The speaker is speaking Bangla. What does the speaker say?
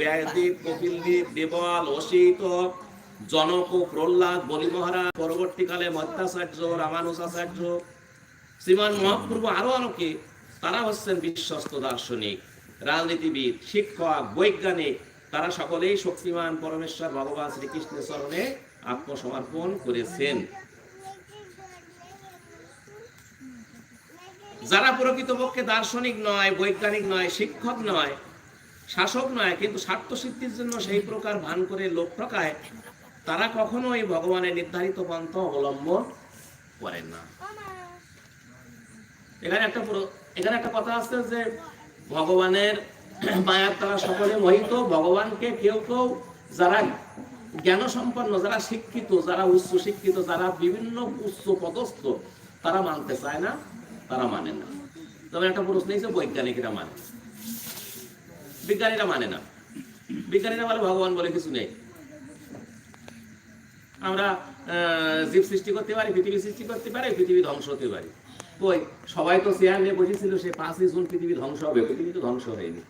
ব্যায়দেব কপিলদেব দেবল অসিত জনক প্রহ্লাদ, বলি মহারাজ, পরবর্তীকালে মধ্যাচার্য, রামানুজাচার্য, শ্রীমান মহাপ্রভু আরও অনেকে তারা হচ্ছেন বিশ্বস্ত দার্শনিক, রাজনীতিবিদ, শিক্ষক, বৈজ্ঞানিক। তারা সকলেই শক্তিমান পরমেশ্বর ভগবান শ্রীকৃষ্ণের চরণে আত্মসমর্পণ করেছেন। যারা প্রকৃতপক্ষে দার্শনিক নয়, বৈজ্ঞানিক নয়, শিক্ষক নয় শাসক নয়, কিন্তু স্বার্থ সিদ্ধির জন্য সেই প্রকার ভান করে লোক ঠকায়, তারা কখনোই ভগবানের নির্ধারিত পন্থ অবলম্বন করেন না। এখানে একটা এখানে একটা কথা আছে যে ভগবানের মায়ার তারা সকলে মোহিত, ভগবানকে কেউ কেউ যারা জ্ঞান সম্পন্ন যারা শিক্ষিত, যারা উচ্চ শিক্ষিত, যারা বিভিন্ন উচ্চ পদস্থ, তারা মানতে চায় না, তারা মানে না। তবে একটা প্রশ্ন বৈজ্ঞানিকরা মানে। বিজ্ঞানীরা মানে না। বিজ্ঞানীরা বলে ভগবান বলে কিছু নেই। আমরা জীব সৃষ্টি করতে পারি, পৃথিবী সৃষ্টি করতে পারি, পৃথিবী ধ্বংস হতে পারি। ওই সবাই তো চেয়ার নিয়ে বসেছিল, সে পাঁচই জুন পৃথিবী ধ্বংস হবে। পৃথিবী তো ধ্বংস হয়নি।